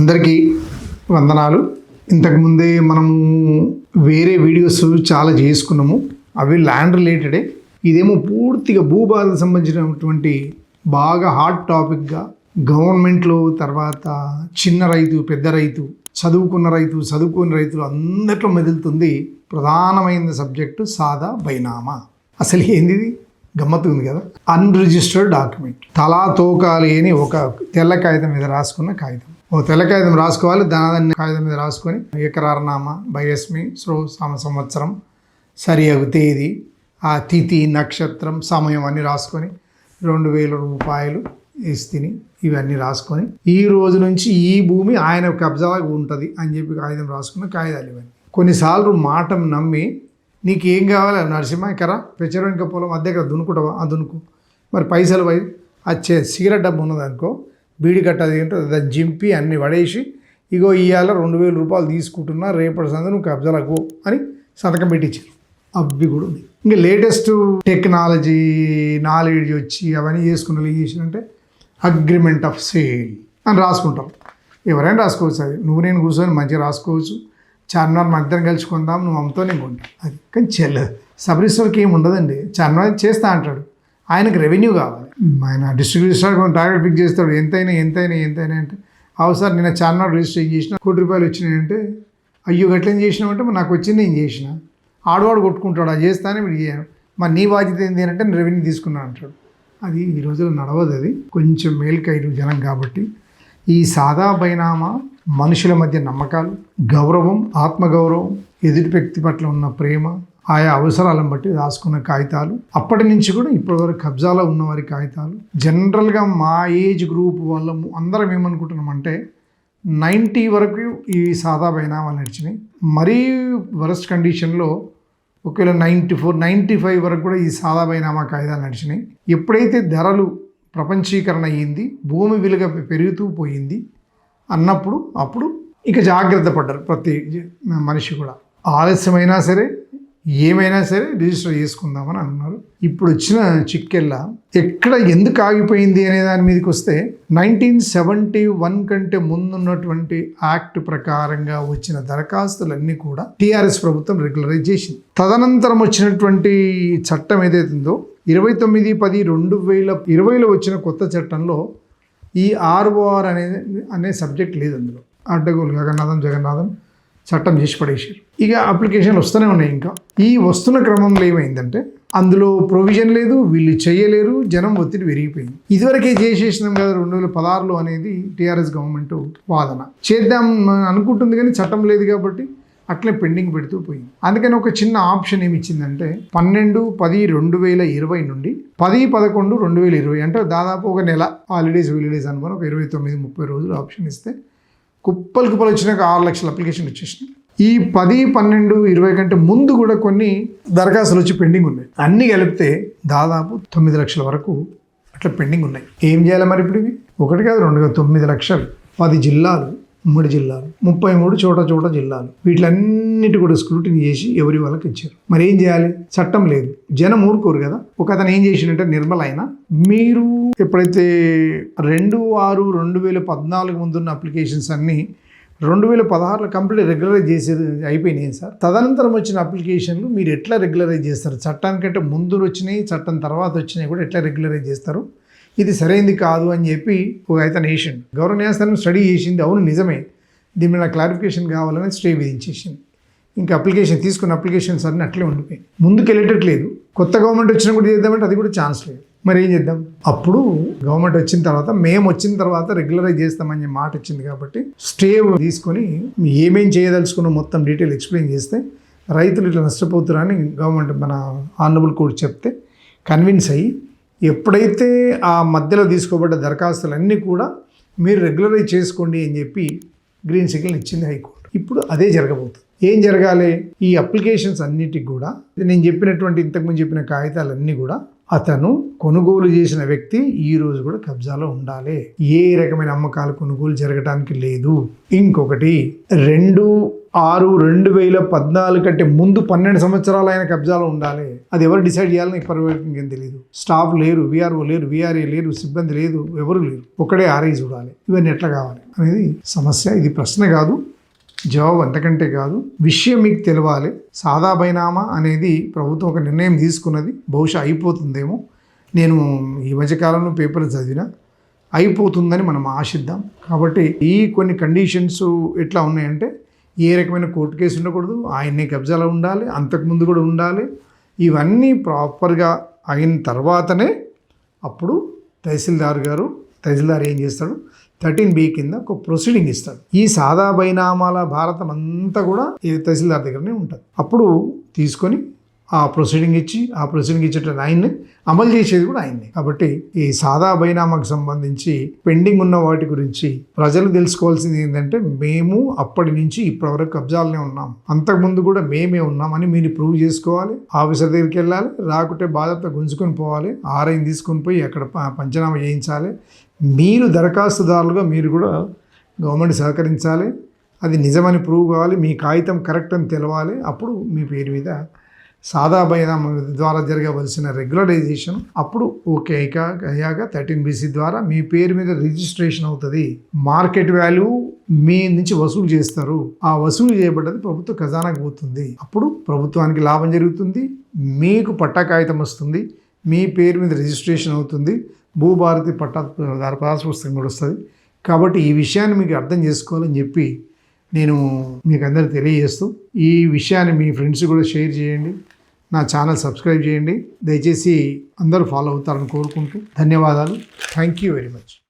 అందరికీ వందనాలు. ఇంతకుముందే మనము వేరే వీడియోస్ చాలా చేసుకున్నాము. అవి ల్యాండ్ రిలేటెడే. ఇదేమో పూర్తిగా భూభాధకు సంబంధించినటువంటి బాగా హాట్ టాపిక్గా గవర్నమెంట్లో తర్వాత చిన్న రైతు పెద్ద రైతు చదువుకున్న రైతు చదువుకున్న రైతులు అందరిలో మెదులుతుంది ప్రధానమైన సబ్జెక్టు సాదా బైనామా. అసలు ఏంది గమ్మత్తు ఉంది కదా. Unregistered document. తలా తోకాలి అని ఒక తెల్ల కాగితం మీద రాసుకున్న కాగితం. ఓ తెల్ల కాగితం రాసుకోవాలి దాని కాగితం మీద రాసుకొని ఎకరారనామా భయస్మి శ్రో సమ సంవత్సరం సరియగు తేదీ ఆ తిథి నక్షత్రం సమయం అన్నీ రాసుకొని రెండు వేల రూపాయలు ఇస్తిని ఇవన్నీ రాసుకొని ఈ రోజు నుంచి ఈ భూమి ఆయన కబ్జాగా ఉంటుంది అని చెప్పి కాగితం రాసుకున్న కాగితాలు ఇవన్నీ. కొన్నిసార్లు మాటం నమ్మి నీకు ఏం కావాలి నరసింహ ఎకరా పెచ్చరవెనక పొలం అద్దె దగ్గర దున్నుకుంటావా? ఆ దున్నుకు. మరి పైసలు పోయి వచ్చే సిగరెట్ డబ్బు ఉన్నదనుకో బీడి కట్టది ఏంటో దాన్ని జింపి అన్ని పడేసి ఇగో ఇవాళ రెండు వేల రూపాయలు తీసుకుంటున్నా రేపటి సందు నువ్వు కబ్జాలకు అని సంతకం పెట్టించారు. అవి కూడా ఉంది. ఇంకా లేటెస్ట్ టెక్నాలజీ నాలెడ్జ్ వచ్చి అవన్నీ చేసుకున్న ఏం చేసినంటే అగ్రిమెంట్ ఆఫ్ సేల్ అని రాసుకుంటారు. ఎవరైనా రాసుకోవచ్చు అది. నువ్వు నేను కూర్చొని మంచిగా రాసుకోవచ్చు. చార్మినార్ మన ఇద్దరం కొందాం నువ్వు అమ్మతో నేను కొంటా. అది. కానీ చెల్లదు. సబ్ ఏమి ఉండదండి. చార్మినార్ చేస్తా అంటాడు. ఆయనకు రెవెన్యూ కావాలి. ఆయన డిస్ట్రిబ్యూషన్ రిజిస్టర్ టార్గెట్ ఫిక్స్ చేస్తాడు ఎంతైనా ఎంతైనా ఎంతైనా అంటే అవసరం నేను చార్మినార్ రిజిస్టర్ చేసిన కోటి రూపాయలు వచ్చినాయంటే అయ్యో గట్లేం చేసినామంటే మరి నాకు వచ్చింది నేను చేసిన. ఆడవాడు కొట్టుకుంటాడు అది చేస్తానే వీడు చేయను. మరి నీ బాధ్యత ఏంటి అంటే నేను రెవెన్యూ తీసుకున్నాను అంటాడు. అది ఈ రోజుల్లో నడవదు అది. కొంచెం మేల్కైరు జనం కాబట్టి ఈ సాదా బైనామా మనుషుల మధ్య నమ్మకాలు గౌరవం ఆత్మగౌరవం ఎదుటి వ్యక్తి పట్ల ఉన్న ప్రేమ ఆయా అవసరాలను బట్టి రాసుకున్న కాగితాలు. అప్పటి నుంచి కూడా ఇప్పటివరకు కబ్జాలో ఉన్నవారి కాగితాలు. జనరల్గా మా ఏజ్ గ్రూప్ వాళ్ళము అందరం ఏమనుకుంటున్నామంటే నైంటీ వరకు ఈ సాదా బైనామాలు నడిచినాయి. మరీ వరస్ట్ కండిషన్లో ఒకవేళ నైంటీ ఫోర్ నైంటీ ఫైవ్ వరకు కూడా ఈ సాదా బైనామా కాయిదాలు నడిచినాయి. ఎప్పుడైతే ధరలు ప్రపంచీకరణ అయ్యింది భూమి విలువ పెరుగుతూ పోయింది అన్నప్పుడు అప్పుడు ఇక జాగ్రత్త పడ్డారు ప్రతి మనిషి కూడా. ఆలస్యమైనా సరే ఏమైనా సరే రిజిస్టర్ చేసుకుందామని అన్నారు. ఇప్పుడు వచ్చిన చిక్కెల్లా ఎక్కడ ఎందుకు ఆగిపోయింది అనే దాని మీదకి వస్తే నైన్టీన్ సెవెంటీ వన్ కంటే ముందున్నటువంటి యాక్ట్ ప్రకారంగా వచ్చిన దరఖాస్తులన్నీ కూడా టీఆర్ఎస్ ప్రభుత్వం రెగ్యులరైజ్ చేసింది. తదనంతరం వచ్చినటువంటి చట్టం ఏదైతే ఉందో ఇరవై తొమ్మిది పది రెండు వేల ఇరవైలో వచ్చిన కొత్త చట్టంలో ఈ ఆర్ఓఆర్ అనేది అనే సబ్జెక్ట్ లేదు అందులో. అడ్డగోలు గగన్నాథం జగన్నాథం. చట్టం చేసి పడేసారు ఇక అప్లికేషన్లు వస్తూనే ఉన్నాయి ఇంకా. ఈ వస్తున్న క్రమంలో ఏమైందంటే అందులో ప్రొవిజన్ లేదు వీళ్ళు చేయలేరు జనం ఒత్తిడి పెరిగిపోయింది. ఇదివరకే చేసేసినాం కదా రెండు వేల పదహారులో అనేది టీఆర్ఎస్ గవర్నమెంట్ వాదన. చేద్దాం అనుకుంటుంది కానీ చట్టం లేదు కాబట్టి అట్లే పెండింగ్ పెడుతూ పోయింది. అందుకని ఒక చిన్న ఆప్షన్ ఏమిచ్చిందంటే పన్నెండు పది రెండు వేల ఇరవై నుండి పది పదకొండు రెండు వేల ఇరవై. అంటే దాదాపు ఒక నెల హాలిడేస్ హాలిడేస్ అనుకుని ఒక ఇరవై తొమ్మిది ముప్పై రోజులు ఆప్షన్ ఇస్తే కుప్పలు కుప్పలు వచ్చినాక ఆరు లక్షల అప్లికేషన్ వచ్చేసినాయి ఈ పది పన్నెండు ఇరవై కంటే ముందు కూడా కొన్ని దరఖాస్తులు వచ్చి పెండింగ్ ఉన్నాయి. అన్నీ కలిపితే దాదాపు తొమ్మిది లక్షల వరకు అట్లా పెండింగ్ ఉన్నాయి. ఏం చేయాలి మరి ఇప్పుడు ఇవి? ఒకటి కాదు రెండు కాదు తొమ్మిది లక్షలు. పది జిల్లాలు ఉమ్మడి జిల్లాలు ముప్పై మూడు చోట చోట జిల్లాలు. వీటిలన్నిటి కూడా స్క్రూటినీ చేసి ఎవరి వాళ్ళకి ఇచ్చారు. మరి ఏం చేయాలి? చట్టం లేదు. జనం ఊరుకోరు కదా. ఒక అతను ఏం చేసిండంటే నిర్మల్ అయినా మీరు ఎప్పుడైతే రెండు ఆరు రెండు వేల పద్నాలుగు ముందున్న అప్లికేషన్స్ అన్నీ రెండు వేల పదహారులో కంప్లీట్ రెగ్యులరైజ్ చేసేది అయిపోయినాయి సార్. తదనంతరం వచ్చిన అప్లికేషన్లు మీరు ఎట్లా రెగ్యులరైజ్ చేస్తారు? చట్టానికంటే ముందు వచ్చినాయి చట్టం తర్వాత వచ్చినాయి కూడా ఎట్లా రెగ్యులరైజ్ చేస్తారు? ఇది సరైంది కాదు అని చెప్పి ఒక అయితే వేసిండు. గౌరవ న్యాయస్థానం స్టడీ చేసింది. అవును నిజమే. దీని మీద క్లారిఫికేషన్ కావాలని స్టే విధించేసింది. ఇంకా అప్లికేషన్ తీసుకున్న అప్లికేషన్స్ అన్నీ అట్లే ఉండిపోయాయి ముందుకు వెళ్ళేటట్లేదు కొత్త గవర్నమెంట్ వచ్చినా కూడా చేద్దామంటే అది కూడా ఛాన్స్ లేదు. మరి ఏం చేద్దాం? అప్పుడు గవర్నమెంట్ వచ్చిన తర్వాత మేము వచ్చిన తర్వాత రెగ్యులరైజ్ చేస్తామని మాట వచ్చింది కాబట్టి స్టే తీసుకొని ఏమేం చేయదలుచుకున్న మొత్తం డీటెయిల్ ఎక్స్ప్లెయిన్ చేస్తే రైతులు ఇట్లా నష్టపోతున్నారని గవర్నమెంట్ మన ఆనరబుల్ కోర్టు చెప్తే కన్విన్స్ అయ్యి ఎప్పుడైతే ఆ మధ్యలో తీసుకోబడ్డ దరఖాస్తులన్నీ కూడా మీరు రెగ్యులరైజ్ చేసుకోండి అని చెప్పి గ్రీన్ సిగ్నల్ ఇచ్చింది హైకోర్టు. ఇప్పుడు అదే జరగబోతుంది. ఏం జరగాలి? ఈ అప్లికేషన్స్ అన్నిటికి కూడా నేను చెప్పినటువంటి ఇంతకుముందు చెప్పిన కాగితాలన్నీ కూడా అతను కొనుగోలు చేసిన వ్యక్తి ఈ రోజు కూడా కబ్జాలో ఉండాలి. ఏ రకమైన అమ్మకాలు కొనుగోలు జరగడానికి లేదు. ఇంకొకటి రెండు ఆరు రెండు వేల పద్నాలుగు కంటే ముందు పన్నెండు సంవత్సరాలు ఆయన కబ్జాలో ఉండాలి. అది ఎవరు డిసైడ్ చేయాలని ఇప్పటివరకు ఇంకేం తెలియదు స్టాఫ్ లేరు వీఆర్ఓ లేరు విఆర్ఏ లేరు సిబ్బంది లేదు ఎవరు లేరు. ఒకడే ఆర్ఐ చూడాలి. ఇవన్నీ ఎట్లా కావాలి అనేది సమస్య. ఇది ప్రశ్న కాదు జవాబు అంతకంటే కాదు. విషయం మీకు తెలవాలి. సాదా బైనామా అనేది ప్రభుత్వం ఒక నిర్ణయం తీసుకున్నది. బహుశా అయిపోతుందేమో. నేను ఈ మధ్యకాలంలో పేపర్ చదివిన. అయిపోతుందని మనం ఆశిద్దాం. కాబట్టి ఈ కొన్ని కండిషన్స్ ఎట్లా ఉన్నాయంటే ఏ రకమైన కోర్టు కేసు ఉండకూడదు. ఆయనే కబ్జాలో ఉండాలి అంతకుముందు కూడా ఉండాలి. ఇవన్నీ ప్రాపర్గా అయిన తర్వాతనే అప్పుడు తహసీల్దార్ గారు తహసీల్దార్ ఏం చేస్తాడు? థర్టీన్ బి కింద ఒక ప్రొసీడింగ్ ఇస్తాడు. ఈ సాదా బైనామాల భారతం అంతా కూడా ఈ తహసీల్దార్ దగ్గరనే ఉంటుంది. అప్పుడు తీసుకొని ఆ ప్రొసీడింగ్ ఇచ్చి ఆ ప్రొసీడింగ్ ఇచ్చేటట్టు ఆయన్ని అమలు చేసేది కూడా ఆయన్ని కాబట్టి ఈ సాదా బైనామాకు సంబంధించి పెండింగ్ ఉన్న వాటి గురించి ప్రజలు తెలుసుకోవాల్సింది ఏంటంటే మేము అప్పటి నుంచి ఇప్పటి వరకు కబ్జాలనే ఉన్నాం. అంతకుముందు కూడా మేమే ఉన్నామని మీరు ప్రూవ్ చేసుకోవాలి. ఆఫీసర్ దగ్గరికి వెళ్ళాలి. రాకుంటే బాధ్యత గుంజుకొని పోవాలి. ఆర్ఐని తీసుకొని పోయి అక్కడ పంచనామా చేయించాలి. మీరు దరఖాస్తుదారులుగా మీరు కూడా గవర్నమెంట్ సహకరించాలి. అది నిజమని ప్రూవ్ కావాలి. మీ కాగితం కరెక్ట్ అని తెలవాలి. అప్పుడు మీ పేరు మీద సాదా బైనామా ద్వారా జరగవలసిన రెగ్యులరైజేషన్ అప్పుడు ఓకే అయ్యాక అయ్యాక థర్టీన్ బీసీ ద్వారా మీ పేరు మీద రిజిస్ట్రేషన్ అవుతుంది. మార్కెట్ వాల్యూ మీ నుంచి వసూలు చేస్తారు. ఆ వసూలు చేయబడ్డది ప్రభుత్వ ఖజానాకు పోతుంది. అప్పుడు ప్రభుత్వానికి లాభం జరుగుతుంది. మీకు పట్టా కాగితం వస్తుంది. మీ పేరు మీద రిజిస్ట్రేషన్ అవుతుంది. భూభారతి పట్టా పాస్ పుస్తకం కూడా వస్తుంది. కాబట్టి ఈ విషయాన్ని మీకు అర్థం చేసుకోవాలని చెప్పి నేను మీకు అందరూ తెలియజేస్తూ ఈ విషయాన్ని మీ ఫ్రెండ్స్ కూడా షేర్ చేయండి నా ఛానల్ సబ్స్క్రైబ్ చేయండి. దయచేసి అందరూ ఫాలో అవుతారని కోరుకుంటూ ధన్యవాదాలు. Thank you very much.